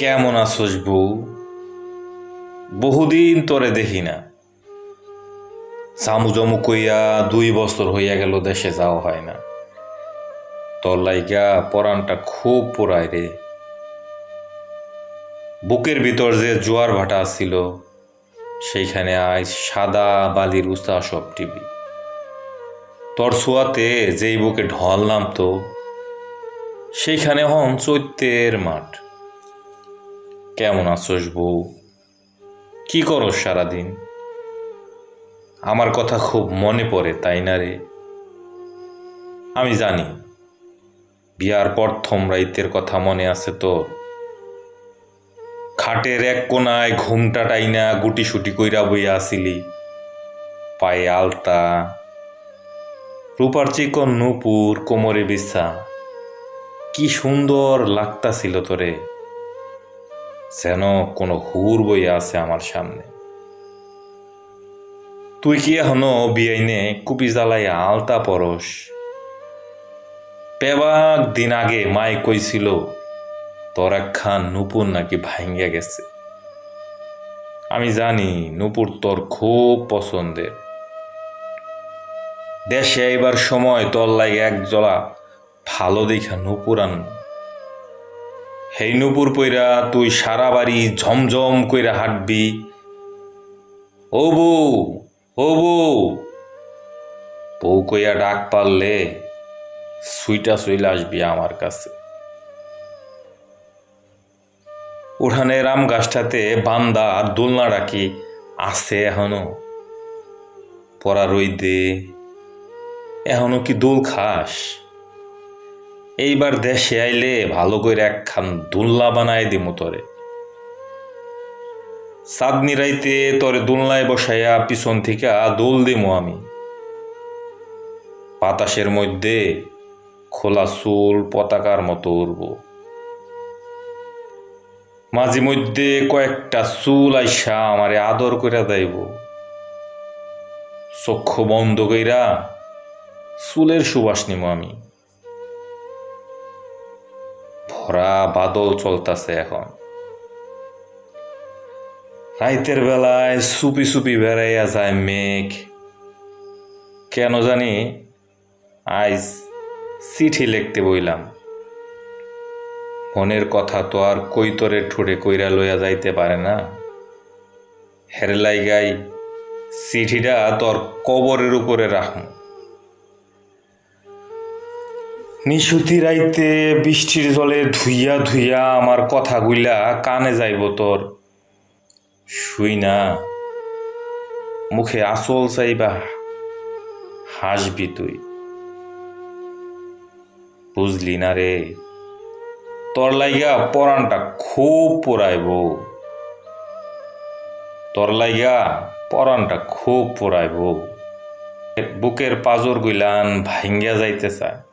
কেমন আছোস বউ? বহুদিন তোরে দেখি না। সামু জমু কইয়া দুই বছর হইয়া গেল দেশে যাওয়া হয় না। তোর লাইগা পরানটা খুব পোড়ায় রে। বুকের ভিতর যে জোয়ার ভাটা ছিল সেইখানে আজ সাদা বালির উস্তা সব টিভি তোর ছোয়াতে যেই বুকে ঢল নামতো, সেইখানে হন চৈত্যের মাঠ। কেমন আছোস বউ? কি করো সারাদিন? আমার কথা খুব মনে পড়ে, তাই না রে? আমি জানি, বিয়ার প্রথম রাইতের কথা মনে আছে তো খাটের এক কোনায় ঘুমটা টাইনা গুটি সুটি কইরা বইয়া আসিলি। পায়ে আলতা, রূপার চিকন নূপুর কোমরে বিছা। কি সুন্দর লাগতাছিল তোরে। যেন কোনো হুর বইয়া আছে আমার সামনে। তুই কি এখনও বিয়াইনে কুপি জ্বালাই আলতা পরশ পেবাক দিন আগে মাই কইছিল, তোর একখান নুপুর নাকি ভাঙ্গা গেছে। আমি জানি নুপুর তোর খুব পছন্দের। দেশে এবার সময় তোর লাগে এক জলা ভালো দেখা নুপুর আনব। হেই নুপুর পইরা, তুই সারা বাড়ি ঝমঝম কইরা হাঁটবি। ও বউ ও বউ বউ কইয়া ডাক পারলে সুইটা সুইলা আসবি আমার কাছে। উঠানে আম গাছটাতে বান্দা দোলনা রাখি আছে এখনও। পরা রইদে, এখনও কি দোল খাস? এইবার দেশে আইলে ভালো করে একখান দোলনা বানায় দিমু তরে। চাঁদনি রাইতে তরে দোলনায় বসাইয়া পিছন থেকে দোল দিমু আমি। বাতাসের মধ্যে খোলা চুল পতাকার মতো উড়ব। মাঝে মধ্যে কয়েকটা চুল আইসা আমারে আদর করে দেব চক্ষু বন্ধ কইরা চুলের সুবাস নিমু আমি। ভরা বাদল চলতেছে এখন। রাইতের বেলায় সুপি সুপি বেড়াইয়া যায় মেঘ। কেন জানি আজ চিঠি লিখতে বইলাম। মনের কথা তো আর কৈতরে ঠুড়ে কইরা লইয়া যাইতে পারে না। হেরলাই গাই চিঠিটা তোর কবরের উপরে রাখুন নিশুতি রাইতে বৃষ্টির জলে ধুইয়া ধুইয়া আমার কথাগুলা কানে যাইব তোর। শুই না। মুখে আসল চাইবা। হাসবি তুই। বুঝলি না রে। তোর লাইগা পরাণটা খুব পোড়াইব। তোর লাইগা পরাণটা খুব পোড়াইব। বুকের পাজর গুলান ভাঙ্গা যাইতে চায়